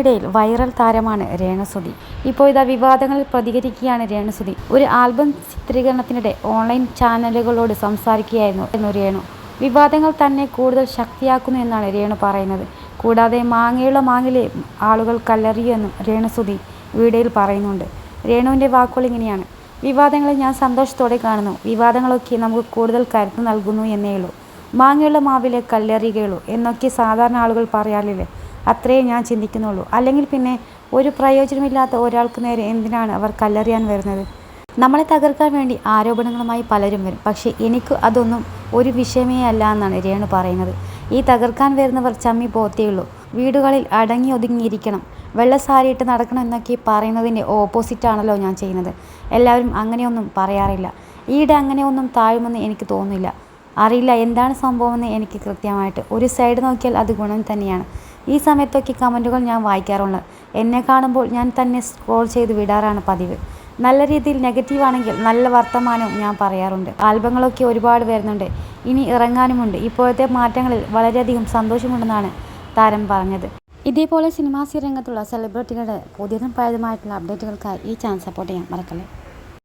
മീഡിയയിൽ വൈറൽ താരമാണ് രേണസുതി ഇപ്പോൾ ഇതാ വിവാദങ്ങളിൽ പ്രതികരിക്കുകയാണ് രേണസുതി ഒരു ആൽബം ചിത്രീകരണത്തിനിടെ ഓൺലൈൻ ചാനലുകളോട് സംസാരിക്കുകയായിരുന്നു എന്നു രേണു. വിവാദങ്ങൾ തന്നെ കൂടുതൽ ശക്തിയാക്കുന്നു എന്നാണ് രേണു പറയുന്നത്. കൂടാതെ മാങ്ങയുള്ള മാങ്ങിലെ ആളുകൾ കല്ലെറിയുമെന്നും രേണുസുതി വീഡിയോയിൽ പറയുന്നുണ്ട്. രേണുവിന്റെ വാക്കുകൾ ഇങ്ങനെയാണ്. വിവാദങ്ങളെ ഞാൻ സന്തോഷത്തോടെ കാണുന്നു. വിവാദങ്ങളൊക്കെ നമുക്ക് കൂടുതൽ കരുത്ത് നൽകുന്നു എന്നേ ഉള്ളൂ. മാങ്ങയുള്ള മാവിലെ കല്ലെറിയുകയുള്ളൂ എന്നൊക്കെ സാധാരണ ആളുകൾ പറയാറില്ലേ? അത്രയേ ഞാൻ ചിന്തിക്കുന്നുള്ളൂ. അല്ലെങ്കിൽ പിന്നെ ഒരു പ്രയോജനമില്ലാത്ത ഒരാൾക്ക് നേരെ എന്തിനാണ് അവർ കല്ലെറിയാൻ വരുന്നത്? നമ്മളെ തകർക്കാൻ വേണ്ടി ആരോപണങ്ങളുമായി പലരും വരും. പക്ഷേ എനിക്ക് അതൊന്നും ഒരു വിഷയമേ അല്ല എന്നാണ് രേണു പറയുന്നത്. ഈ തകർക്കാൻ വരുന്നവർ ചമ്മി പോത്തേയുള്ളൂ വീടുകളിൽ അടങ്ങി ഒതുങ്ങിയിരിക്കണം. വെള്ളസാരിയിട്ട് നടക്കണം എന്നൊക്കെ പറയുന്നതിന്റെ ഓപ്പോസിറ്റാണല്ലോ ഞാൻ ചെയ്യുന്നത്. എല്ലാവരും അങ്ങനെയൊന്നും പറയാറില്ല. ഈയിടെ അങ്ങനെയൊന്നും താഴുമെന്ന് എനിക്ക് തോന്നുന്നില്ല. അറിയില്ല. എന്താണ് സംഭവമെന്ന് എനിക്ക് കൃത്യമായിട്ട്. ഒരു സൈഡ് നോക്കിയാൽ അത് ഗുണം തന്നെയാണ്. ഈ സമയത്തൊക്കെ കമന്റുകൾ ഞാൻ വായിക്കാറുണ്ട്. എന്നെ കാണുമ്പോൾ ഞാൻ തന്നെ സ്ക്രോൾ ചെയ്ത് വിടാറാണ് പതിവ്. നല്ല രീതിയിൽ നെഗറ്റീവ് ആണെങ്കിൽ നല്ല വർത്തമാനവും ഞാൻ പറയാറുണ്ട്. ആൽബങ്ങളൊക്കെ ഒരുപാട് വരുന്നുണ്ട്. ഇനി ഇറങ്ങാനുമുണ്ട്. ഇപ്പോഴത്തെ മാറ്റങ്ങളിൽ വളരെയധികം സന്തോഷമുണ്ടെന്നാണ് താരം പറഞ്ഞത്. ഇതേപോലെ സിനിമാ രംഗത്തുള്ള സെലിബ്രിറ്റികളുടെ പുതിയതും പഴയതുമായിട്ടുള്ള അപ്ഡേറ്റുകൾക്കായി ഈ ചാനൽ സപ്പോർട്ട് ചെയ്യാൻ മറക്കല്ലേ?